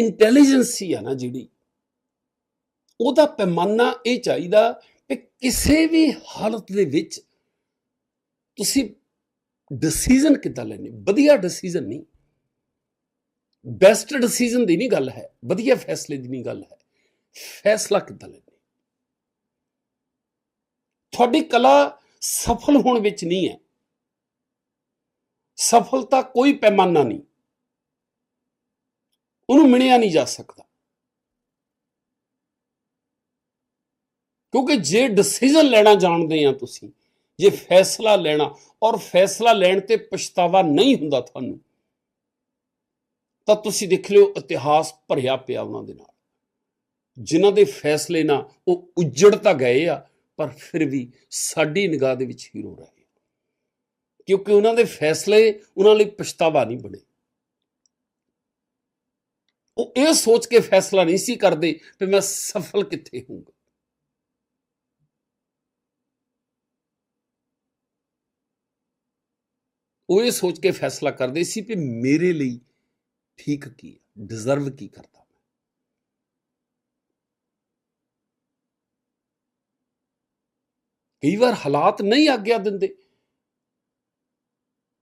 Intelligence ਆ ਨਾ ਜਿਹੜੀ। ਉਹਦਾ ਪੈਮਾਨਾ ਇਹ ਚਾਹੀਦਾ ਕਿ ਕਿਸੇ ਵੀ ਹਾਲਤ ਦੇ ਵਿੱਚ ਤੁਸੀਂ ਡਿਸੀਜਨ ਕਿੱਦਾਂ ਲੈਣੇ ਵਧੀਆ ਡਿਸੀਜਨ ਨਹੀਂ। ਬੈਸਟ ਡਿਸੀਜਨ ਦੀ ਨਹੀਂ ਗੱਲ ਹੈ। ਵਧੀਆ ਫੈਸਲੇ ਦੀ ਨਹੀਂ ਗੱਲ ਹੈ। ਫੈਸਲਾ ਕਿੱਦਾਂ ਲੈਣਾ ਤੁਹਾਡੀ ਕਲਾ ਸਫਲ ਹੋਣ ਵਿੱਚ ਨਹੀਂ ਹੈ। ਸਫਲਤਾ ਕੋਈ ਪੈਮਾਨਾ ਨਹੀਂ। ਉਹਨੂੰ ਮਿਣਿਆ ਨਹੀਂ ਜਾ ਸਕਦਾ। ਕਿਉਂਕਿ ਜੇ ਡਿਸੀਜਨ ਲੈਣਾ ਜਾਣਦੇ ਆ ਤੁਸੀਂ, ਜੇ ਫੈਸਲਾ ਲੈਣਾ, ਔਰ ਫੈਸਲਾ ਲੈਣ ਤੇ ਪਛਤਾਵਾ ਨਹੀਂ ਹੁੰਦਾ ਤੁਹਾਨੂੰ, ਤਾਂ ਤੁਸੀਂ ਦੇਖ ਲਿਓ ਇਤਿਹਾਸ ਭਰਿਆ ਪਿਆ ਉਹਨਾਂ ਦੇ ਨਾਲ। ਜਿਨ੍ਹਾਂ ਦੇ ਫੈਸਲੇ ਨਾਲ ਉਹ ਉੱਜੜ ਤਾਂ ਗਏ ਆ, ਪਰ ਫਿਰ ਵੀ ਸਾਡੀ ਨਿਗਾਹ ਦੇ ਵਿੱਚ ਹੀਰੋ ਰਹੇ ਕਿਉਂਕਿ ਉਹਨਾਂ ਦੇ ਫੈਸਲੇ ਉਹਨਾਂ ਲਈ ਪਛਤਾਵਾ ਨਹੀਂ ਬਣੇ। ਉਹ ਇਹ ਸੋਚ ਕੇ ਫੈਸਲਾ ਨਹੀਂ ਸੀ ਕਰਦੇ ਕਿ ਮੈਂ ਸਫਲ ਕਿੱਥੇ ਹੋਊਂਗਾ। ਉਹ ਇਹ ਸੋਚ ਕੇ ਫੈਸਲਾ ਕਰਦੇ ਸੀ ਕਿ ਮੇਰੇ ਲਈ ਠੀਕ ਕੀ ਹੈ ਡਿਜ਼ਰਵ ਕੀ ਕਰਦਾ ਮੈਂ। ਕਈ ਵਾਰ ਹਾਲਾਤ ਨਹੀਂ ਆਗਿਆ ਦਿੰਦੇ।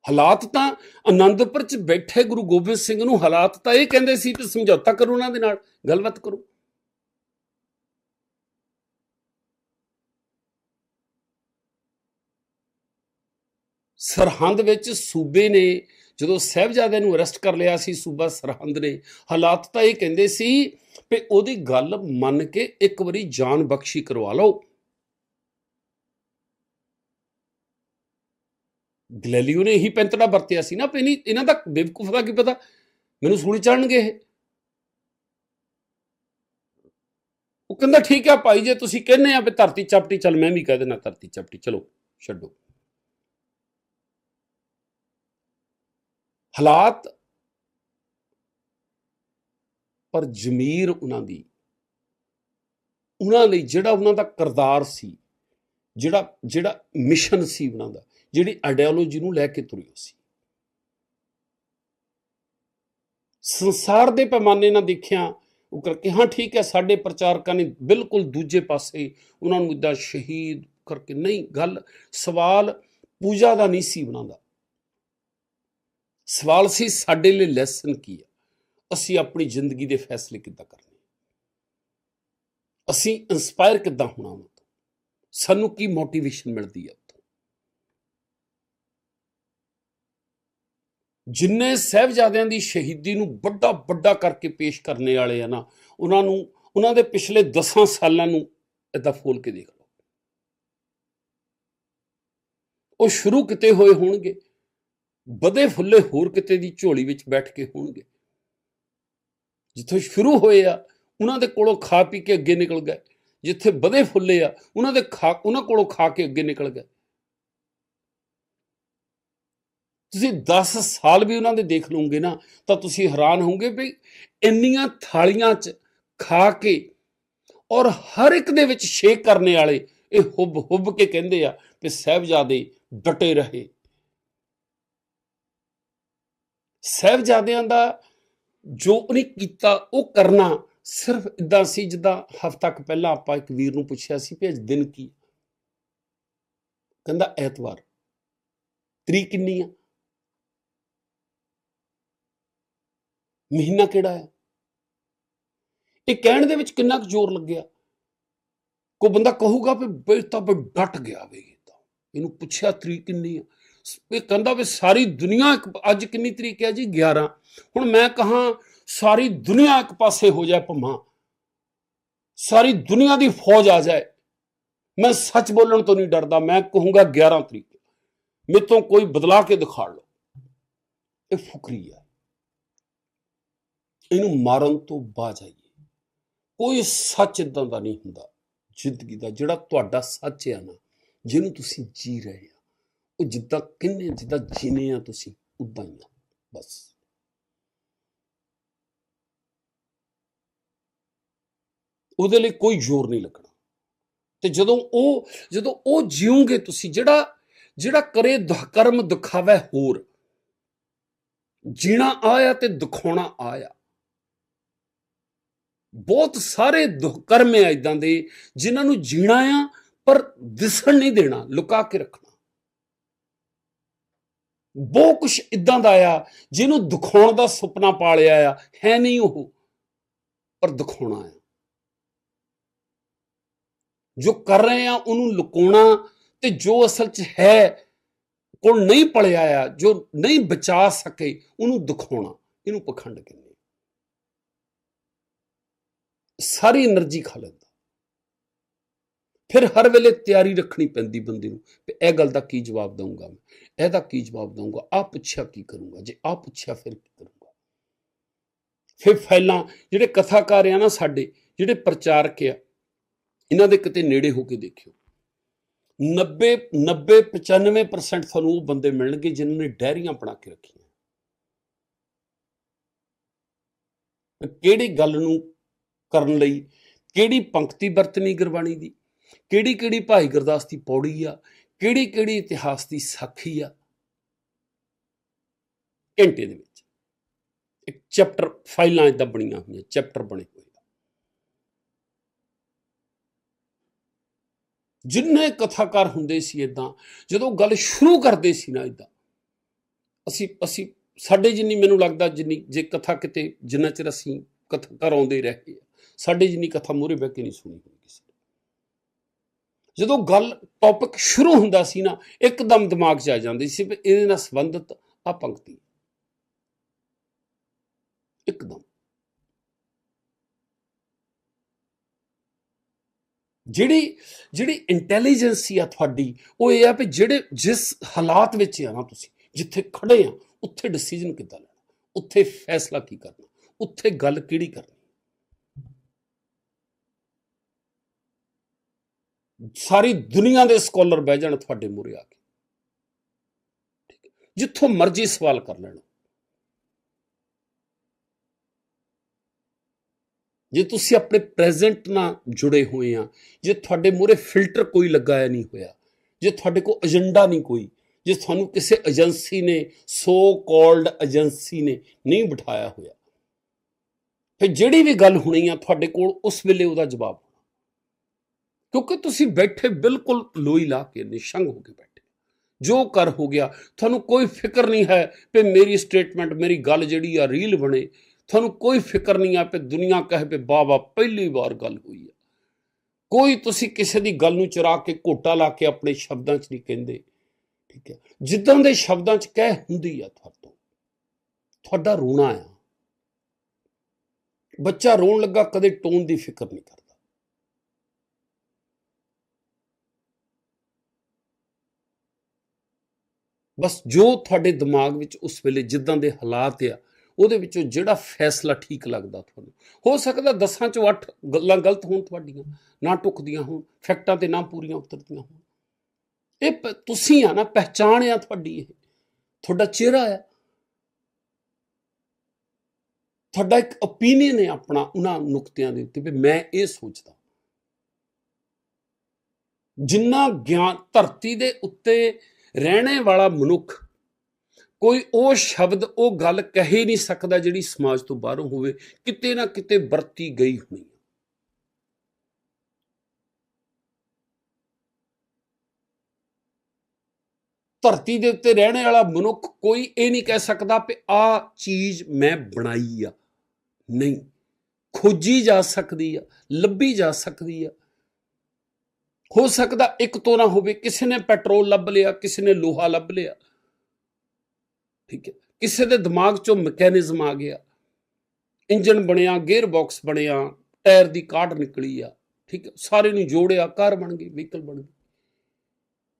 ਹਾਲਾਤ ਤਾਂ ਆਨੰਦਪੁਰ ਚ ਬੈਠੇ ਗੁਰੂ ਗੋਬਿੰਦ ਸਿੰਘ ਨੂੰ ਹਾਲਾਤ ਤਾਂ ਇਹ ਕਹਿੰਦੇ ਸੀ ਕਿ ਸਮਝੌਤਾ ਕਰੋ ਉਹਨਾਂ ਦੇ ਨਾਲ, ਗੱਲਬਾਤ ਕਰੋ। ਸਰਹੰਦ ਵਿੱਚ ਸੂਬੇ ਨੇ ਜਦੋਂ ਸਹਿਬਜ਼ਾਦੇ ਨੂੰ ਅਰੈਸਟ ਕਰ ਲਿਆ ਸੀ, ਸੂਬਾ ਸਰਹੰਦ ਨੇ, ਹਾਲਾਤ ਤਾਂ ਇਹ ਕਹਿੰਦੇ ਸੀ ਕਿ ਉਹਦੀ ਗੱਲ ਮੰਨ ਕੇ ਇੱਕ ਵਾਰੀ ਜਾਨ ਬਖਸ਼ੀ ਕਰਵਾ ਲਓ। ਗਲੈਲੀਓ ਨੇ ਇਹੀ ਪੈਂਤੜਾ ਵਰਤਿਆ ਸੀ ਨਾ ਪੇ ਇਹਨਾਂ ਦਾ ਬੇਵਕੂਫ ਦਾ ਕੀ ਪਤਾ? ਮੈਨੂੰ ਸੂਲੀ ਚੜਨਗੇ ਇਹ। ਉਹ ਕਹਿੰਦਾ, ਠੀਕ ਆ ਭਾਈ, ਜੇ ਤੁਸੀਂ ਕਹਿੰਦੇ ਆ ਵੀ ਧਰਤੀ ਚਪਟੀ, ਚੱਲ ਮੈਂ ਵੀ ਕਹਿ ਦੇਣਾ ਧਰਤੀ ਚਪਟੀ। ਚਲੋ, ਛੱਡੋ। ਹਾਲਾਤ ਪਰ ਜ਼ਮੀਰ ਉਹਨਾਂ ਦੀ, ਉਹਨਾਂ ਲਈ ਜਿਹੜਾ ਉਹਨਾਂ ਦਾ ਕਰਦਾਰ ਸੀ, ਜਿਹੜਾ ਜਿਹੜਾ ਮਿਸ਼ਨ ਸੀ ਉਹਨਾਂ ਦਾ ਜਿਹੜੀ ਆਈਡੀਓਲੋਜੀ ਨੂੰ ਲੈ ਕੇ ਤੁਰੀ ਸੀ। ਸੰਸਾਰ ਦੇ ਪੈਮਾਨੇ ਨਾਲ ਦੇਖਿਆ, ਉਹ ਕਰਕੇ ਹਾਂ ਠੀਕ ਹੈ, ਸਾਡੇ ਪ੍ਰਚਾਰਕਾਂ ਨੇ ਬਿਲਕੁਲ ਦੂਜੇ ਪਾਸੇ ਉਹਨਾਂ ਨੂੰ ਇਦਾਂ ਸ਼ਹੀਦ ਕਰਕੇ ਨਹੀਂ, ਗੱਲ, ਸਵਾਲ ਪੂਜਾ ਦਾ ਨਹੀਂ ਸੀ ਉਹਨਾਂ ਦਾ। ਸਵਾਲ ਸੀ ਸਾਡੇ ਲਈ ਲੈਸਨ ਕੀ ਹੈ? ਅਸੀਂ ਆਪਣੀ ਜ਼ਿੰਦਗੀ ਦੇ ਫੈਸਲੇ ਕਿੱਦਾਂ ਕਰਨੇ ਅਸੀਂ ਇਨਸਪਾਇਰ ਕਿੱਦਾਂ ਹੋਣਾ ਉਹਨਾਂ ਤੋਂ? ਸਾਨੂੰ ਕੀ ਮੋਟੀਵੇਸ਼ਨ ਮਿਲਦੀ ਹੈ ਉੱਥੋਂ ਜਿੰਨੇ ਸਹਿਬਜ਼ਾਦਿਆਂ ਦੀ ਸ਼ਹੀਦੀ ਨੂੰ ਵੱਡਾ ਵੱਡਾ ਕਰਕੇ ਪੇਸ਼ ਕਰਨੇ ਵਾਲੇ ਆ ਨਾ, ਉਹਨਾਂ ਨੂੰ, ਉਹਨਾਂ ਦੇ ਪਿਛਲੇ 10 ਸਾਲਾਂ ਨੂੰ ਇਦਾਂ ਫੋਲ ਕੇ ਦੇਖ ਲਓ। ਉਹ ਸ਼ੁਰੂ ਕਿਤੇ ਹੋਏ ਹੋਣਗੇ, ਵਧੇ ਫੁੱਲੇ ਹੋਰ ਕਿਤੇ ਦੀ ਝੋਲੀ ਵਿੱਚ ਬੈਠ ਕੇ ਹੋਣਗੇ। ਜਿੱਥੋਂ ਸ਼ੁਰੂ ਹੋਏ ਆ, ਉਹਨਾਂ ਦੇ ਕੋਲੋਂ ਖਾ ਪੀ ਕੇ ਅੱਗੇ ਨਿਕਲ ਗਏ। ਜਿੱਥੇ ਵਧੇ ਫੁੱਲੇ ਆ, ਉਹਨਾਂ ਦੇ ਖਾ, ਉਹਨਾਂ ਕੋਲੋਂ ਖਾ ਕੇ ਅੱਗੇ ਨਿਕਲ ਗਏ। ਤੁਸੀਂ 10 ਸਾਲ ਵੀ ਉਹਨਾਂ ਦੇ ਦੇਖ ਲਓਗੇ ਨਾ, ਤਾਂ ਤੁਸੀਂ ਹੈਰਾਨ ਹੋਵੋਗੇ ਵੀ ਇੰਨੀਆਂ ਥਾਲੀਆਂ 'ਚ ਖਾ ਕੇ ਔਰ ਹਰ ਇੱਕ ਦੇ ਵਿੱਚ ਸ਼ੇਕ ਕਰਨੇ ਵਾਲੇ ਇਹ ਹੁੱਬ ਹੁੱਬ ਕੇ ਕਹਿੰਦੇ ਆ ਕਿ ਸਹਿਬਜ਼ਾਦੇ ਡਟੇ ਰਹੇ। ਸਹਿਬਜ਼ਾਦਿਆਂ ਦਾ ਜੋ ਉਹਨੇ ਕੀਤਾ, ਉਹ ਕਰਨਾ ਸਿਰਫ ਇਦਾਂ ਸੀ ਜਿੱਦਾਂ ਹਫ਼ਤਾ ਕੁ ਪਹਿਲਾਂ ਆਪਾਂ ਇੱਕ ਵੀਰ ਨੂੰ ਪੁੱਛਿਆ ਸੀ ਕਿ ਅੱਜ ਦਿਨ ਕੀ ਕਹਿੰਦਾ ਐਤਵਾਰ। ਤਰੀਕ ਕਿੰਨੀ ਆ? ਮਹੀਨਾ ਕਿਹੜਾ ਹੈ? ਇਹ ਕਹਿਣ ਦੇ ਵਿੱਚ ਕਿੰਨਾ ਕੁ ਜ਼ੋਰ ਲੱਗਿਆ? ਕੋਈ ਬੰਦਾ ਕਹੂਗਾ ਵੀ ਬਈ ਤਾਂ ਬਈ ਡਟ ਗਿਆ ਵੇ ਤਾਂ। ਇਹਨੂੰ ਪੁੱਛਿਆ ਤਰੀਕ ਕਿੰਨੀ ਆ? ਇਹ ਕਹਿੰਦਾ ਵੀ ਸਾਰੀ ਦੁਨੀਆ ਅੱਜ ਕਿੰਨੀ ਤਰੀਕ ਹੈ ਜੀ? 11 ਹੁਣ ਮੈਂ ਕਹਾ ਸਾਰੀ ਦੁਨੀਆ ਇੱਕ ਪਾਸੇ ਹੋ ਜਾਏ ਭਮਾ। ਸਾਰੀ ਦੁਨੀਆ ਦੀ ਫੌਜ ਆ ਜਾਏ। ਮੈਂ ਸੱਚ ਬੋਲਣ ਤੋਂ ਨਹੀਂ ਡਰਦਾ। ਮੈਂ ਕਹੂੰਗਾ 11 ਤਰੀਕ। ਮੇਰੇ ਤੋਂ ਕੋਈ ਬਦਲਾ ਕੇ ਦਿਖਾ ਲਓ। ਇਹ ਫੁਕਰੀ ਹੈ ਇਹਨੂੰ ਮਾਰਨ ਤੋਂ ਬਾਜ ਆਈਏ। ਕੋਈ ਸੱਚ ਇਦਾਂ ਦਾ ਨਹੀਂ ਹੁੰਦਾ। ਜ਼ਿੰਦਗੀ ਦਾ ਜਿਹੜਾ ਤੁਹਾਡਾ ਸੱਚ ਹੈ ਨਾ, ਜਿਹਨੂੰ ਤੁਸੀਂ ਜੀ ਰਹੇ ਆ, ਉਹ ਜਿੱਦਾਂ ਕਿੰਨੇ, ਜਿੱਦਾਂ ਜੀਨੇ ਆ ਤੁਸੀਂ ਉਦਾਂ ਹੀ ਆ। ਬਸ। ਉਹਦੇ ਲਈ ਕੋਈ ਜ਼ੋਰ ਨਹੀਂ ਲੱਗਣਾ। ਤੇ ਜਦੋਂ ਉਹ ਜਦੋਂ ਉਹ ਜਿਉਂਗੇ ਤੁਸੀਂ, ਜਿਹੜਾ ਜਿਹੜਾ ਕਰੇ ਕਰਮ ਦਿਖਾਵੇ ਹੋਰ, ਜੀਣਾ ਆਇਆ ਤੇ ਦਿਖਾਉਣਾ ਆਇਆ। ਬਹੁਤ ਸਾਰੇ ਦੁਖਕਰਮ ਆ ਇਦਾਂ ਦੇ, ਜਿਨ੍ਹਾਂ ਨੂੰ ਜੀਣਾ ਆ, ਪਰ ਦਿਸਣ ਨਹੀਂ ਦੇਣਾ, ਲੁਕਾ ਕੇ ਰੱਖਣਾ। ਬਹੁਤ ਕੁਝ ਇਦਾਂ ਦਾ ਆ, ਜਿਹਨੂੰ ਦਿਖਾਉਣ ਦਾ ਸੁਪਨਾ ਪਾਲਿਆ ਆ, ਹੈ ਨਹੀਂ ਉਹ, ਪਰ ਦਿਖਾਉਣਾ ਆ। ਜੋ ਕਰ ਰਹੇ ਆ, ਉਹਨੂੰ ਲੁਕਾਉਣਾ ਤੇ ਜੋ ਅਸਲ 'ਚ ਹੈ, ਕੋਲ ਨਹੀਂ ਪਲਿਆ ਆ, ਜੋ ਨਹੀਂ ਬਚਾ ਸਕੇ, ਉਹਨੂੰ ਦਿਖਾਉਣਾ, ਇਹਨੂੰ ਪਖੰਡ ਕਹਿੰਦੇ ਸਾਰੀ એનર્ਜੀ ਖਾ ਲੈਂਦਾ। ਫਿਰ ਹਰ ਵੇਲੇ ਤਿਆਰੀ ਰੱਖਣੀ ਪੈਂਦੀ ਬੰਦੇ ਨੂੰ ਕਿ ਇਹ ਗੱਲ ਦਾ ਕੀ ਜਵਾਬ ਦਊਂਗਾ ਮੈਂ, ਇਹਦਾ ਕੀ ਜਵਾਬ ਦਊਂਗਾ ਆ ਪੁੱਛਿਆ ਕੀ ਕਰੂੰਗਾ, ਜੇ ਆ ਪੁੱਛਿਆ ਫਿਰ ਕੀ ਕਰੂੰਗਾ। ਫਿਰ ਫੈਲਾਂ ਜਿਹੜੇ ਕਥਾਕਾਰ ਆ ਨਾ ਸਾਡੇ, ਜਿਹੜੇ ਪ੍ਰਚਾਰਕ ਆ, ਇਹਨਾਂ ਦੇ ਕਿਤੇ ਨੇੜੇ ਹੋ ਕੇ ਦੇਖਿਓ। 90 90 95% ਤੁਹਾਨੂੰ ਉਹ ਬੰਦੇ ਮਿਲਣਗੇ ਜਿਨ੍ਹਾਂ ਨੇ ਡੈਰੀਆਂ ਬਣਾ ਕੇ ਰੱਖੀਆਂ। ਕਿਹੜੀ ਗੱਲ ਨੂੰ ਕਰਨ ਲਈ, ਕਿਹੜੀ ਪੰਕਤੀ ਵਰਤਣੀ ਗੁਰਬਾਣੀ ਦੀ, ਕਿਹੜੀ ਕਿਹੜੀ ਭਾਈ ਗੁਰਦਾਸ ਦੀ ਪੌੜੀ ਆ, ਕਿਹੜੀ ਕਿਹੜੀ ਇਤਿਹਾਸ ਦੀ ਸਾਖੀ ਆ। ਘੰਟੇ ਦੇ ਵਿੱਚ ਇੱਕ ਚੈਪਟਰ ਫਾਈਲਾਂ ਇਦਾਂ ਬਣੀਆਂ ਹੋਈਆਂ, ਚੈਪਟਰ ਬਣੇ ਹੋਏ ਜਿੰਨੇ ਕਥਾਕਾਰ ਹੁੰਦੇ ਸੀ ਇਦਾਂ ਜਦੋਂ ਗੱਲ ਸ਼ੁਰੂ ਕਰਦੇ ਸੀ ਨਾ ਇਦਾਂ ਅਸੀਂ ਅਸੀਂ, ਸਾਡੇ ਜਿੰਨੀ ਮੈਨੂੰ ਲੱਗਦਾ ਜਿੰਨੀ, ਜੇ ਕਥਾ ਕਿਤੇ ਜਿੰਨਾ ਚਿਰ ਅਸੀਂ ਕਥਾ ਕਰਾਉਂਦੇ ਰਹੇ ਆ ਸਾਡੇ ਜਿੰਨੀ ਕਥਾ ਮੂਰੇ ਬਹਿ ਕੇ ਨਹੀਂ ਸੁਣੀ ਹੋਈ ਕਿਸੇ ਨੇ। ਜਦੋਂ ਗੱਲ ਟੌਪਿਕ ਸ਼ੁਰੂ ਹੁੰਦਾ ਸੀ ਨਾ, ਇੱਕਦਮ ਦਿਮਾਗ 'ਚ ਆ ਜਾਂਦੀ ਸੀ ਵੀ ਇਹਦੇ ਨਾਲ ਸੰਬੰਧਿਤ ਆ ਪੰਕਤੀ। ਇੱਕਦਮ। ਜਿਹੜੀ ਜਿਹੜੀ ਇੰਟੈਲੀਜੈਂਸੀ ਆ ਤੁਹਾਡੀ, ਉਹ ਇਹ ਆ ਵੀ ਜਿਹੜੇ ਜਿਸ ਹਾਲਾਤ ਵਿੱਚ ਆ ਨਾ ਤੁਸੀਂ, ਜਿੱਥੇ ਖੜੇ ਆ, ਉੱਥੇ ਡਿਸੀਜਨ ਕਿੱਦਾਂ ਲੈਣਾ, ਉੱਥੇ ਫੈਸਲਾ ਕੀ ਕਰਨਾ, ਉੱਥੇ ਗੱਲ ਕਿਹੜੀ ਕਰਨੀ। ਸਾਰੀ ਦੁਨੀਆ ਦੇ ਸਕਾਲਰ ਬਹਿ ਜਾਣ ਤੁਹਾਡੇ ਮੂਹਰੇ ਆ ਕੇ। ਠੀਕ ਜਿੱਥੋਂ ਮਰਜ਼ੀ ਸਵਾਲ ਕਰ ਲੈਣ। ਜੇ ਤੁਸੀਂ ਆਪਣੇ ਪ੍ਰੈਜ਼ੈਂਟ ਨਾਲ ਜੁੜੇ ਹੋਏ ਆ, ਜੇ ਤੁਹਾਡੇ ਮੂਹਰੇ ਫਿਲਟਰ ਕੋਈ ਲਗਾਇਆ ਨਹੀਂ ਹੋਇਆ, ਜੇ ਤੁਹਾਡੇ ਕੋਲ ਏਜੰਡਾ ਨਹੀਂ ਕੋਈ, ਜੇ ਤੁਹਾਨੂੰ ਕਿਸੇ ਏਜੰਸੀ ਨੇ ਸੋ ਕਾਲਡ ਏਜੰਸੀ ਨੇ ਨਹੀਂ ਬਿਠਾਇਆ ਹੋਇਆ, ਫਿਰ ਜਿਹੜੀ ਵੀ ਗੱਲ ਹੋਣੀ ਆ ਤੁਹਾਡੇ ਕੋਲ ਉਸ ਵੇਲੇ ਉਹਦਾ ਜਵਾਬ ਕਿਉਂਕਿ ਤੁਸੀਂ ਬੈਠੇ ਬਿਲਕੁਲ ਲੋਈ ਲਾ ਕੇ ਨਿਸ਼ੰਗ ਹੋ ਕੇ ਬੈਠੇ। ਜੋ ਕਰ ਹੋ ਗਿਆ, ਤੁਹਾਨੂੰ ਕੋਈ ਫਿਕਰ ਨਹੀਂ ਹੈ ਕਿ ਮੇਰੀ ਸਟੇਟਮੈਂਟ ਮੇਰੀ ਗੱਲ ਜਿਹੜੀ ਆ ਰੀਲ ਬਣੇ। ਤੁਹਾਨੂੰ ਕੋਈ ਫਿਕਰ ਨਹੀਂ ਆ ਕਿ ਦੁਨੀਆ ਕਹੇ ਕਿ ਬਾਬਾ ਪਹਿਲੀ ਵਾਰ ਗੱਲ ਹੋਈ ਆ। ਕੋਈ ਤੁਸੀਂ ਕਿਸੇ ਦੀ ਗੱਲ ਨੂੰ ਚੁਰਾ ਕੇ ਘੋਟਾ ਲਾ ਕੇ ਆਪਣੇ ਸ਼ਬਦਾਂ 'ਚ ਨਹੀਂ ਕਹਿੰਦੇ। ਠੀਕ ਹੈ? ਜਿੱਦਾਂ ਦੇ ਸ਼ਬਦਾਂ 'ਚ ਕਹਿ ਹੁੰਦੀ ਆ ਤੁਹਾਤੋਂ ਤੁਹਾਡਾ ਰੋਣਾ ਆ। ਬੱਚਾ ਰੋਣ ਲੱਗਾ, ਕਦੇ ਟੋਨ ਦੀ ਫਿਕਰ ਨਹੀਂ ਕਰਦਾ। ਬਸ ਜੋ ਤੁਹਾਡੇ ਦਿਮਾਗ ਵਿੱਚ ਉਸ ਵੇਲੇ ਜਿੱਦਾਂ ਦੇ ਹਾਲਾਤ ਆ, ਉਹਦੇ ਵਿੱਚੋਂ ਜਿਹੜਾ ਫੈਸਲਾ ਠੀਕ ਲੱਗਦਾ ਤੁਹਾਨੂੰ। ਹੋ ਸਕਦਾ ਦਸਾਂ ਚੋਂ 8 ਗੱਲਾਂ ਗਲਤ ਹੋਣ ਤੁਹਾਡੀਆਂ, ਨਾ ਟੁਕਦੀਆਂ ਹੋਣ, ਫੈਕਟਾਂ ਤੇ ਨਾ ਪੂਰੀਆਂ ਉਤਰਦੀਆਂ ਹੋਣ। ਇਹ ਤੁਸੀਂ ਆ ਨਾ, ਪਹਿਚਾਣ ਆ ਤੁਹਾਡੀ ਇਹ। ਤੁਹਾਡਾ ਚਿਹਰਾ ਆ। ਤੁਹਾਡਾ ਇੱਕ ਓਪੀਨੀਅਨ ਹੈ ਆਪਣਾ ਉਹਨਾਂ ਨੁਕਤਿਆਂ ਦੇ ਉੱਤੇ ਵੀ ਮੈਂ ਇਹ ਸੋਚਦਾ। ਜਿੰਨਾ ਗਿਆਨ ਧਰਤੀ ਦੇ ਉੱਤੇ ਰਹਿਣੇ ਵਾਲਾ ਮਨੁੱਖ, ਕੋਈ ਉਹ ਸ਼ਬਦ, ਉਹ ਗੱਲ ਕਹਿ ਨਹੀਂ ਸਕਦਾ ਜਿਹੜੀ ਸਮਾਜ ਤੋਂ ਬਾਹਰੋਂ ਹੋਵੇ, ਕਿਤੇ ਨਾ ਕਿਤੇ ਵਰਤੀ ਗਈ ਹੋਣੀ ਹੈ। ਧਰਤੀ ਦੇ ਉੱਤੇ ਰਹਿਣੇ ਵਾਲਾ ਮਨੁੱਖ ਕੋਈ ਇਹ ਨਹੀਂ ਕਹਿ ਸਕਦਾ ਕਿ ਆ ਚੀਜ਼ ਮੈਂ ਬਣਾਈ ਆ। ਨਹੀਂ। ਖੋਜੀ ਜਾ ਸਕਦੀ ਆ, ਲੱਭੀ ਜਾ ਸਕਦੀ ਆ। ਹੋ ਸਕਦਾ ਇੱਕ ਤੋਂ ਨਾ ਹੋਵੇ, ਕਿਸੇ ਨੇ ਪੈਟਰੋਲ ਲੱਭ ਲਿਆ, ਕਿਸੇ ਨੇ ਲੋਹਾ ਲੱਭ ਲਿਆ। ਠੀਕ ਹੈ। ਕਿਸੇ ਦੇ ਦਿਮਾਗ ਚੋਂ ਮੈਕੈਨਿਜ਼ਮ ਆ ਗਿਆ। ਇੰਜਨ ਬਣਿਆ, ਗੇਅਰ ਬਾਕਸ ਬਣਿਆ, ਟਾਇਰ ਦੀ ਕਾਢ ਨਿਕਲੀ ਆ। ਠੀਕ ਹੈ। ਸਾਰੇ ਨੂੰ ਜੋੜਿਆ, ਕਾਰ ਬਣ ਗਈ, ਵਹੀਕਲ ਬਣ ਗਈ।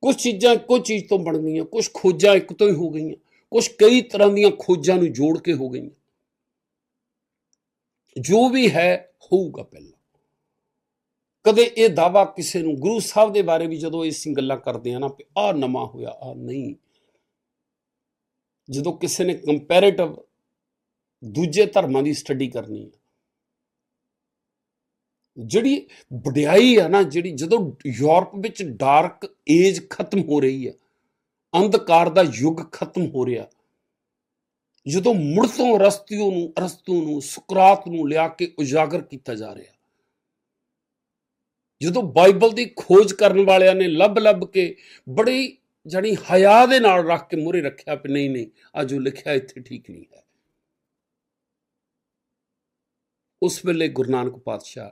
ਕੁਝ ਚੀਜ਼ਾਂ ਇੱਕੋ ਚੀਜ਼ ਤੋਂ ਬਣ ਗਈਆਂ ਕੁਝ ਖੋਜਾਂ ਇੱਕ ਤੋਂ ਹੀ ਹੋ ਗਈਆਂ। ਕੁਝ ਕਈ ਤਰ੍ਹਾਂ ਦੀਆਂ ਖੋਜਾਂ ਨੂੰ ਜੋੜ ਕੇ ਹੋ ਗਈਆਂ। ਜੋ ਵੀ ਹੈ, ਹੋਊਗਾ ਪਹਿਲਾਂ। ਕਦੇ ਇਹ ਦਾਵਾ ਕਿਸੇ ਨੂੰ, ਗੁਰੂ ਸਾਹਿਬ ਦੇ ਬਾਰੇ ਵੀ ਜਦੋਂ ਅਸੀਂ ਗੱਲਾਂ ਕਰਦੇ ਆ ਨਾ ਕਿ ਆ ਨਵਾਂ ਹੋਇਆ ਆ ਨਹੀਂ। ਜਦੋਂ ਕਿਸੇ ਨੇ ਕੰਪੈਰੀਟਿਵ ਦੂਜੇ ਧਰਮਾਂ ਦੀ ਸਟੱਡੀ ਕਰਨੀ ਹੈ। ਜਿਹੜੀ ਵਡਿਆਈ ਆ ਨਾ, ਜਿਹੜੀ ਜਦੋਂ ਯੂਰਪ ਵਿੱਚ ਡਾਰਕ ਏਜ ਖਤਮ ਹੋ ਰਹੀ ਆ ਅੰਧਕਾਰ ਦਾ ਯੁੱਗ ਖਤਮ ਹੋ ਰਿਹਾ, ਜਦੋਂ ਮੁੜ ਤੋਂ ਅਰਸਤੂ ਨੂੰ ਅਰਸਤੂ ਨੂੰ, ਸੁਕਰਾਤ ਨੂੰ ਲਿਆ ਕੇ ਉਜਾਗਰ ਕੀਤਾ ਜਾ ਰਿਹਾ ਜਦੋਂ ਬਾਈਬਲ ਦੀ ਖੋਜ ਕਰਨ ਵਾਲਿਆਂ ਨੇ ਲੱਭ-ਲੱਭ ਕੇ ਬੜੀ ਜਣੀ ਹਯਾ ਦੇ ਨਾਲ ਰੱਖ ਕੇ ਮੂਹਰੇ ਰੱਖਿਆ ਕਿ ਨਹੀਂ ਨਹੀਂ ਆ ਜੋ ਲਿਖਿਆ ਇੱਥੇ ਠੀਕ ਨਹੀਂ ਹੈ। ਉਸ ਵੇਲੇ ਗੁਰੂ ਨਾਨਕ ਪਾਤਸ਼ਾਹ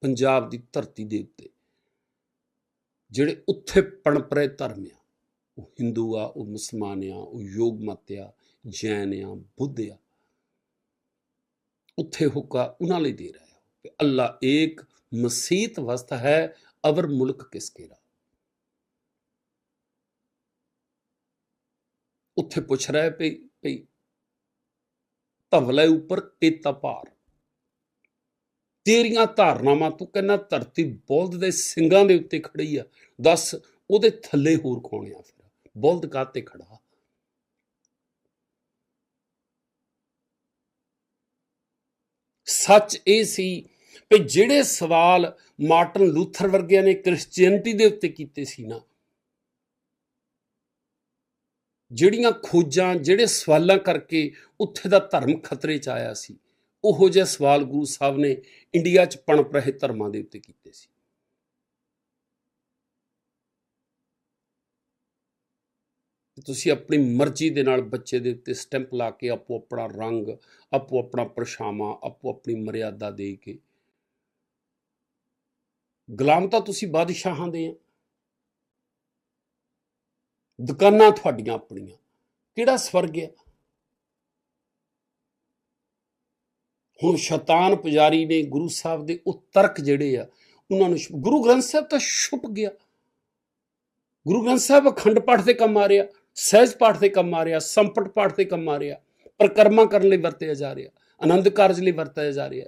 ਪੰਜਾਬ ਦੀ ਧਰਤੀ ਦੇ ਉੱਤੇ ਜਿਹੜੇ ਉੱਥੇ ਪਣਪਰੇ ਧਰਮ ਆ, ਉਹ ਹਿੰਦੂ ਆ, ਉਹ ਮੁਸਲਮਾਨ ਆ, ਉਹ ਯੋਗ ਮਤ ਆ, ਜੈਨ ਆ, ਬੁੱਧ ਆ, ਉੱਥੇ ਹੁਕਾ ਉਹਨਾਂ ਲਈ ਦੇ ਰਿਹਾ ਕਿ ਅੱਲਾ ਏਕ ਮਸੀਤ ਵਸਤ ਹੈ ਅਵਰ ਮੁਲਕ ਕਿਸਕੇਰਾ ਉੱਥੇ ਪੁੱਛ ਰਿਹਾ ਹੈ ਭਈ ਧਵਲੇ ਉੱਪਰ ਤੇਤਾ ਭਾਰ। ਤੇਰੀਆਂ ਧਾਰਨਾਵਾਂ ਤੂੰ ਕਹਿੰਦਾ ਧਰਤੀ ਬੋਲਦ ਦੇ ਸਿੰਘਾਂ ਦੇ ਉੱਤੇ ਖੜੀ ਆ। ਦੱਸ ਉਹਦੇ ਥੱਲੇ ਹੋਰ ਕੌਣ ਆ ਫਿਰ? ਬੋਲਦ ਕਾਤੇ ਖੜਾ? ਸੱਚ ਇਹ ਸੀ ਕਿ ਜਿਹੜੇ ਸਵਾਲ ਮਾਰਟਨ ਲੂਥਰ ਵਰਗਿਆਂ ਨੇ ਕ੍ਰਿਸਚੀਅਨਟੀ ਦੇ ਉੱਤੇ ਕੀਤੇ ਸੀ ਨਾ, ਜਿਹੜੀਆਂ ਖੋਜਾਂ, ਜਿਹੜੇ ਸਵਾਲਾਂ ਕਰਕੇ ਉੱਥੇ ਦਾ ਧਰਮ ਖਤਰੇ 'ਚ ਆਇਆ ਸੀ, ਉਹੋ ਜਿਹੇ ਸਵਾਲ ਗੁਰੂ ਸਾਹਿਬ ਨੇ ਇੰਡੀਆ 'ਚ ਪਣਪ ਰਹੇ ਧਰਮਾਂ ਦੇ ਉੱਤੇ ਕੀਤੇ ਸੀ। ਤੁਸੀਂ ਆਪਣੀ ਮਰਜ਼ੀ ਦੇ ਨਾਲ ਬੱਚੇ ਦੇ ਉੱਤੇ ਸਟੈਂਪ ਲਾ ਕੇ ਆਪੋ ਆਪਣਾ ਰੰਗ, ਆਪੋ ਆਪਣਾ ਪਰਛਾਵਾਂ, ਆਪੋ ਆਪਣੀ ਮਰਿਆਦਾ ਦੇ ਕੇ ਗੁਲਾਮ ਤਾਂ ਤੁਸੀਂ ਬਾਦਸ਼ਾਹਾਂ ਦੇ ਆ। ਦੁਕਾਨਾਂ ਤੁਹਾਡੀਆਂ ਆਪਣੀਆਂ। ਕਿਹੜਾ ਸਵਰਗ ਹੈ ਹੁਣ ਸ਼ੈਤਾਨ ਪੁਜਾਰੀ ਨੇ ਗੁਰੂ ਸਾਹਿਬ ਦੇ ਉਹ ਤਰਕ ਜਿਹੜੇ ਆ, ਉਹਨਾਂ ਨੂੰ ਗੁਰੂ ਗ੍ਰੰਥ ਸਾਹਿਬ ਤਾਂ ਛੁਪ ਗਿਆ। ਗੁਰੂ ਗ੍ਰੰਥ ਸਾਹਿਬ ਅਖੰਡ ਪਾਠ ਤੇ ਕੰਮ ਆ ਰਿਹਾ, ਸਹਿਜ ਪਾਠ ਤੇ ਕੰਮ ਆ ਰਿਹਾ, ਸੰਪਟ ਪਾਠ ਤੇ ਕੰਮ ਆ ਰਿਹਾ, ਪ੍ਰਕਰਮਾ ਕਰਨ ਲਈ ਵਰਤਿਆ ਜਾ ਰਿਹਾ, ਆਨੰਦ ਕਾਰਜ ਲਈ ਵਰਤਿਆ ਜਾ ਰਿਹਾ।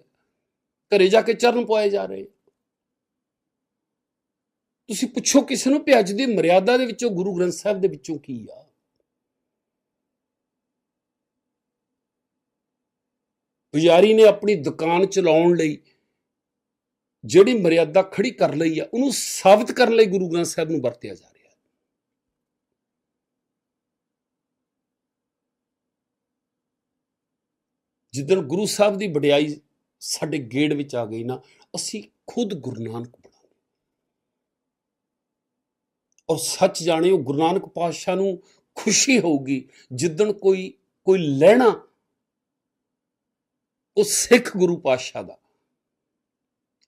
ਘਰੇ ਜਾ ਕੇ ਚਰਨ ਪਵਾਏ ਜਾ ਰਹੇ। ਤੁਸੀਂ ਪੁੱਛੋ ਕਿਸੇ ਨੂੰ ਵੀ ਅੱਜ ਦੀ ਮਰਿਆਦਾ ਦੇ ਵਿੱਚੋਂ ਗੁਰੂ ਗ੍ਰੰਥ ਸਾਹਿਬ ਦੇ ਵਿੱਚੋਂ ਕੀ ਆ? ਪੁਜਾਰੀ ਨੇ ਆਪਣੀ ਦੁਕਾਨ ਚਲਾਉਣ ਲਈ ਜਿਹੜੀ ਮਰਿਆਦਾ ਖੜੀ ਕਰ ਲਈ ਆ, ਉਹਨੂੰ ਸਾਬਤ ਕਰਨ ਲਈ ਗੁਰੂ ਗ੍ਰੰਥ ਸਾਹਿਬ ਨੂੰ ਵਰਤਿਆ ਜਾ ਰਿਹਾ। ਜਿੱਦਣ ਗੁਰੂ ਸਾਹਿਬ ਦੀ ਵਡਿਆਈ ਸਾਡੇ ਗੇੜ ਵਿੱਚ ਆ ਗਈ ਨਾ, ਅਸੀਂ ਖੁਦ ਗੁਰੂ ਨਾਨਕ ਔਰ ਸੱਚ ਜਾਣਿਓ ਗੁਰੂ ਨਾਨਕ ਪਾਤਸ਼ਾਹ ਨੂੰ ਖੁਸ਼ੀ ਹੋਊਗੀ ਜਿੱਦਣ ਕੋਈ ਕੋਈ ਲੈਣਾ ਉਹ ਸਿੱਖ ਗੁਰੂ ਪਾਤਸ਼ਾਹ ਦਾ,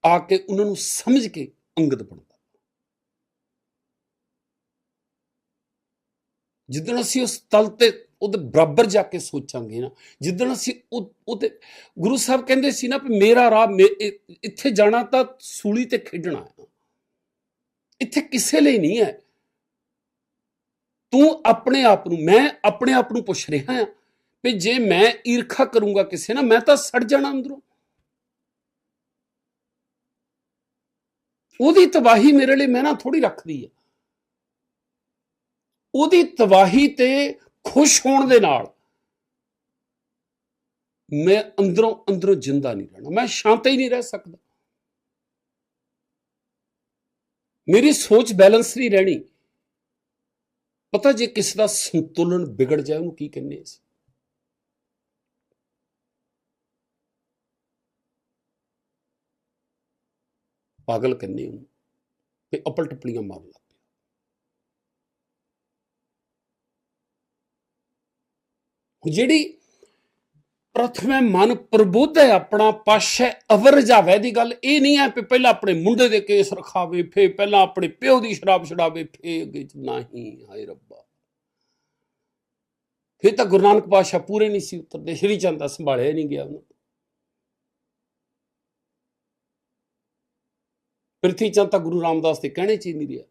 ਆ ਕੇ ਉਹਨਾਂ ਨੂੰ ਸਮਝ ਕੇ ਅੰਗਦ ਬਣਦਾ। ਜਿੱਦਣ ਅਸੀਂ ਉਸ ਤਲ ਤੇ ਉਹਦੇ ਬਰਾਬਰ ਜਾ ਕੇ ਸੋਚਾਂਗੇ ਨਾ, ਜਿੱਦਣ ਅਸੀਂ ਉਹਦੇ, ਗੁਰੂ ਸਾਹਿਬ ਕਹਿੰਦੇ ਸੀ ਨਾ ਵੀ ਮੇਰਾ ਰਾਹ, ਮੇ- ਇੱਥੇ ਜਾਣਾ ਤਾਂ ਸੂਲੀ ਤੇ ਖੇਡਣਾ ਹੈ। ਇੱਥੇ ਕਿਸੇ ਲਈ ਨਹੀਂ ਹੈ। ਤੂੰ ਆਪਣੇ ਆਪ ਨੂੰ, ਮੈਂ ਆਪਣੇ ਆਪ ਨੂੰ ਪੁੱਛ ਰਿਹਾ ਹਾਂ ਵੀ ਜੇ ਮੈਂ ਈਰਖਾ ਕਰੂੰਗਾ ਕਿਸੇ ਨਾਲ, ਮੈਂ ਤਾਂ ਸੜ ਜਾਣਾ ਅੰਦਰੋਂ। ਉਹਦੀ ਤਬਾਹੀ ਮੇਰੇ ਲਈ ਮੈਂ ਨਾ ਥੋੜੀ ਰੱਖਦੀ ਹੈ ਉਹਦੀ ਤਬਾਹੀ ਤੇ ਖੁਸ਼ ਹੋਣ ਦੇ ਨਾਲ ਮੈਂ ਅੰਦਰੋਂ ਅੰਦਰੋਂ ਜਿੰਦਾ ਨਹੀਂ ਰਹਿਣਾ, ਮੈਂ ਸ਼ਾਂਤ ਹੀ ਨਹੀਂ ਰਹਿ ਸਕਦਾ। ਮੇਰੀ ਸੋਚ ਬੈਲੈਂਸ ਨਹੀਂ ਰਹਿਣੀ। ਪਤਾ ਜੇ ਕਿਸੇ ਦਾ ਸੰਤੁਲਨ ਵਿਗੜ ਜਾਏ, ਉਹਨੂੰ ਕੀ ਕਹਿੰਦੇ ਅਸੀਂ? ਪਾਗਲ ਕਹਿੰਦੇ ਉਹਨੂੰ ਤੇ ਅਪਲ ਟਪਲੀਆਂ ਮਾਰਨ ਲੱਗ ਪਿਆ। ਜਿਹੜੀ ਪ੍ਰਥਮੇ ਮਨ ਪ੍ਰਬੁੱਧ ਹੈ, ਆਪਣਾ ਪਾਸ਼ੇ ਅਵਰ ਜਾਵੇ ਦੀ ਗੱਲ ਇਹ ਨਹੀਂ ਹੈ ਕਿ ਪਹਿਲਾਂ ਆਪਣੇ ਮੁੰਡੇ ਦੇ ਕੇਸ ਰਖਾਵੇ ਫੇ ਪਹਿਲਾਂ ਆਪਣੇ ਪਿਓ ਦੀ ਸ਼ਰਾਬ ਛਡਾਵੇ ਫੇ ਅੱਗੇ ਚ ਨਹੀਂ, ਹਾਏ ਰੱਬਾ। ਫੇ ਤਾਂ ਗੁਰੂ ਨਾਨਕ ਪਾਸ਼ਾ ਪੂਰੇ ਨਹੀਂ ਸੀ ਉਤਰਦੇ, ਸ਼੍ਰੀ ਚੰਦ ਦਾ ਸੰਭਾਲਿਆ ਨਹੀਂ ਗਿਆ ਉਹਨੂੰ ਪ੍ਰਿਥੀ ਚੰਦ ਤਾਂ ਗੁਰੂ ਰਾਮਦਾਸ ਦੇ ਕਹਿਣੇ ਚ ਹੀ ਨਹੀਂ ਰਿਹਾ।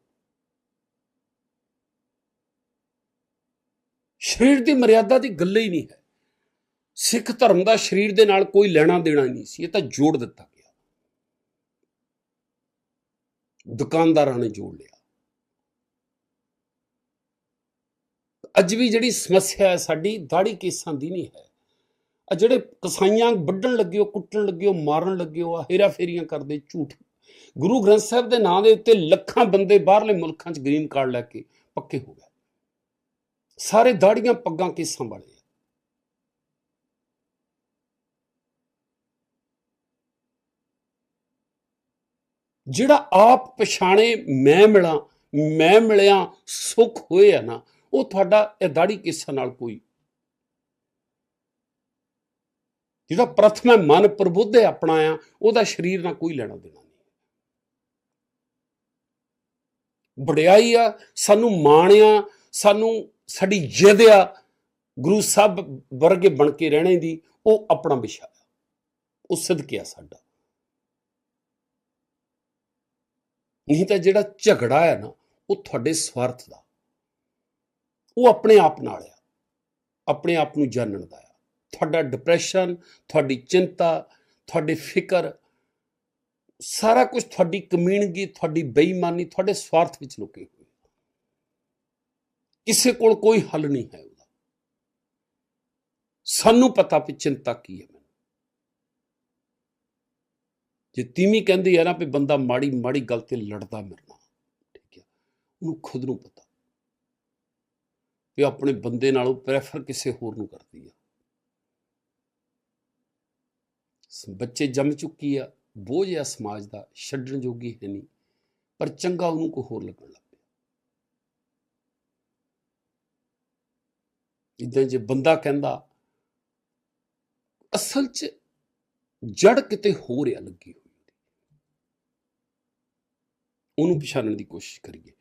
ਸਰੀਰ ਦੀ ਮਰਿਆਦਾ ਦੀ ਗੱਲ ਹੀ ਨਹੀਂ ਹੈ। ਸਿੱਖ ਧਰਮ ਦਾ ਸਰੀਰ ਦੇ ਨਾਲ ਕੋਈ ਲੈਣਾ ਦੇਣਾ ਨਹੀਂ ਸੀ, ਇਹ ਤਾਂ ਜੋੜ ਦਿੱਤਾ ਗਿਆ। ਦੁਕਾਨਦਾਰਾਂ ਨੇ ਜੋੜ ਲਿਆ। ਅੱਜ ਵੀ ਜਿਹੜੀ ਸਮੱਸਿਆ ਹੈ ਸਾਡੀ ਦਾੜੀ ਕੇਸਾਂ ਦੀ ਨਹੀਂ ਹੈ। ਆ ਜਿਹੜੇ ਕਸਾਈਆਂ ਵੱਢਣ ਲੱਗੇ ਹੋ, ਕੁੱਟਣ ਲੱਗੇ ਹੋ, ਮਾਰਨ ਲੱਗੇ ਹੋ, ਆ ਹੇਰਾ ਫੇਰੀਆਂ ਕਰਦੇ, ਝੂਠ। ਗੁਰੂ ਗ੍ਰੰਥ ਸਾਹਿਬ ਦੇ ਨਾਂ ਦੇ ਉੱਤੇ ਲੱਖਾਂ ਬੰਦੇ ਬਾਹਰਲੇ ਮੁਲਕਾਂ 'ਚ ਗ੍ਰੀਨ ਕਾਰਡ ਲੈ ਕੇ ਪੱਕੇ ਹੋ ਗਏ। ਸਾਰੇ ਦਾੜੀਆਂ ਪੱਗਾਂ ਕੇਸਾਂ ਵਾਲੇ ਆ। ਜਿਹੜਾ ਆਪ ਪਛਾਣੇ ਮੈਂ ਮਿਲਾਂ, ਮੈਂ ਮਿਲਿਆ ਸੁਖ ਹੋਏ ਆ ਨਾ, ਉਹ ਤੁਹਾਡਾ ਇਹ ਦਾੜੀ ਕਿੱਸਾ ਨਾਲ ਕੋਈ। ਜਿਹੜਾ ਪ੍ਰਥਮ ਹੈ ਮਨ ਪ੍ਰਬੁੱਧ ਹੈ ਆਪਣਾ ਆ, ਉਹਦਾ ਸਰੀਰ ਨਾਲ ਕੋਈ ਲੈਣਾ ਦੇਣਾ ਨਹੀਂ। ਵਡਿਆਈ ਆ, ਸਾਨੂੰ ਮਾਣਿਆ ਸਾਨੂੰ ਸਾਡੀ ਜਿੱਦ ਆ, ਗੁਰੂ ਸਾਹਿਬ ਵਰਗੇ ਬਣ ਕੇ ਰਹਿਣੇ ਦੀ, ਉਹ ਆਪਣਾ ਵਿਸ਼ਾ ਆ। ਉਹ ਸਿੱਧਕਿਆ ਸਾਡਾ। ਨਹੀਂ ਤਾਂ ਜਿਹੜਾ ਝਗੜਾ ਹੈ ਨਾ, ਉਹ ਤੁਹਾਡੇ ਸਵਾਰਥ ਦਾ। ਉਹ ਆਪਣੇ ਆਪ ਨਾਲ ਆ। ਆਪਣੇ ਆਪ ਨੂੰ ਜਾਣਨ ਦਾ ਆ। ਤੁਹਾਡਾ ਡਿਪਰੈਸ਼ਨ ਤੁਹਾਡੀ ਚਿੰਤਾ, ਤੁਹਾਡੀ ਫਿਕਰ, ਸਾਰਾ ਕੁਝ ਤੁਹਾਡੀ ਕਮੀਣਗੀ ਤੁਹਾਡੀ ਬੇਈਮਾਨੀ, ਤੁਹਾਡੇ ਸਵਾਰਥ ਵਿੱਚ ਲੁਕੇ ਹੋਈ ਕਿਸੇ ਕੋਲ ਕੋਈ ਹੱਲ ਨਹੀਂ ਹੈ ਉਹਦਾ। ਸਾਨੂੰ ਪਤਾ ਵੀ ਚਿੰਤਾ ਕੀ ਹੈ ਮੈਨੂੰ ਜੇ ਤੀਵੀਂ ਕਹਿੰਦੀ ਹੈ ਨਾ ਵੀ ਬੰਦਾ ਮਾੜੀ ਮਾੜੀ ਗੱਲ ਤੇ ਲੜਦਾ ਮੇਰੇ ਠੀਕ ਹੈ, ਉਹਨੂੰ ਖੁਦ ਨੂੰ ਪਤਾ ਵੀ ਆਪਣੇ ਬੰਦੇ ਨਾਲੋਂ ਪ੍ਰੈਫਰ ਕਿਸੇ ਹੋਰ ਨੂੰ ਕਰਦੀ ਆ। ਬੱਚੇ ਜੰਮ ਚੁੱਕੀ ਆ, ਬੋਝ ਆ ਸਮਾਜ ਦਾ, ਛੱਡਣ ਜੋਗੀ ਹੈ ਨਹੀਂ, ਪਰ ਚੰਗਾ ਉਹਨੂੰ ਕੋਈ ਹੋਰ ਲੱਗਣ ਲੱਗ ਪਿਆ। ਇਦਾਂ ਜੇ ਬੰਦਾ ਕਹਿੰਦਾ, ਅਸਲ 'ਚ ਜੜ ਕਿਤੇ ਹੋਰ ਆ ਲੱਗੀ ਹੋਈ ਉਹਨੂੰ ਪਛਾਣਨ ਦੀ ਕੋਸ਼ਿਸ਼ ਕਰੀਏ।